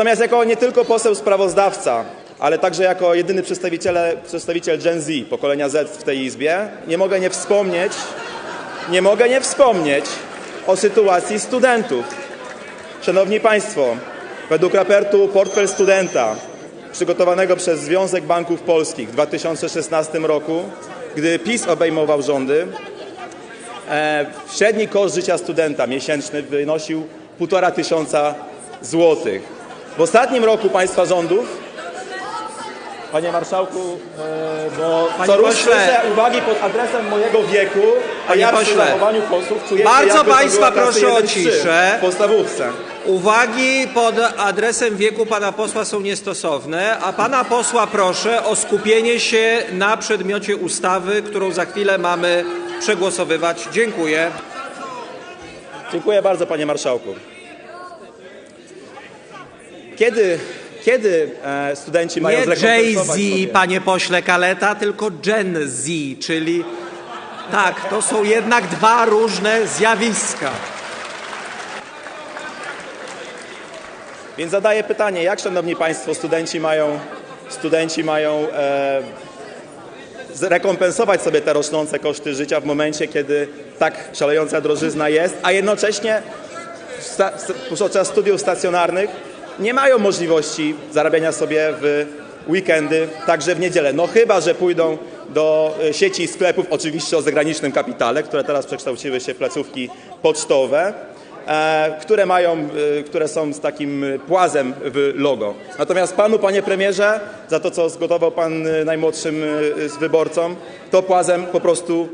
Natomiast jako nie tylko poseł sprawozdawca, ale także jako jedyny przedstawiciel, przedstawiciel Gen Z, pokolenia Z w tej Izbie, nie mogę nie wspomnieć, nie mogę nie wspomnieć o sytuacji studentów. Szanowni Państwo, według raportu Portfel Studenta przygotowanego przez Związek Banków Polskich w 2016 roku, gdy PiS obejmował rządy, e, średni koszt życia studenta miesięczny wynosił 1,5 tysiąca złotych. W ostatnim roku Państwa rządów, Panie Marszałku, e, bo Panie co uwagi pod adresem mojego wieku, a Panie ja przy pośle. zachowaniu posłów czuję Bardzo państwa proszę o 1-3 ciszę. w podstawówce. Uwagi pod adresem wieku pana posła są niestosowne, a pana posła proszę o skupienie się na przedmiocie ustawy, którą za chwilę mamy przegłosowywać. Dziękuję. Dziękuję bardzo, panie marszałku. Kiedy, kiedy e, studenci mają Nie Jay-Z, panie pośle Kaleta, tylko Gen Z, czyli tak, to są jednak dwa różne zjawiska. Więc zadaję pytanie, jak szanowni państwo studenci mają, studenci mają e, zrekompensować sobie te rosnące koszty życia w momencie, kiedy tak szalejąca drożyzna jest, a jednocześnie podczas studiów stacjonarnych nie mają możliwości zarabiania sobie w weekendy, także w niedzielę. No chyba, że pójdą do e, sieci sklepów, oczywiście o zagranicznym kapitale, które teraz przekształciły się w placówki pocztowe, e, które mają, e, które są z takim płazem w logo. Natomiast panu, panie premierze, za to, co zgotował pan najmłodszym z wyborcom, to płazem po prostu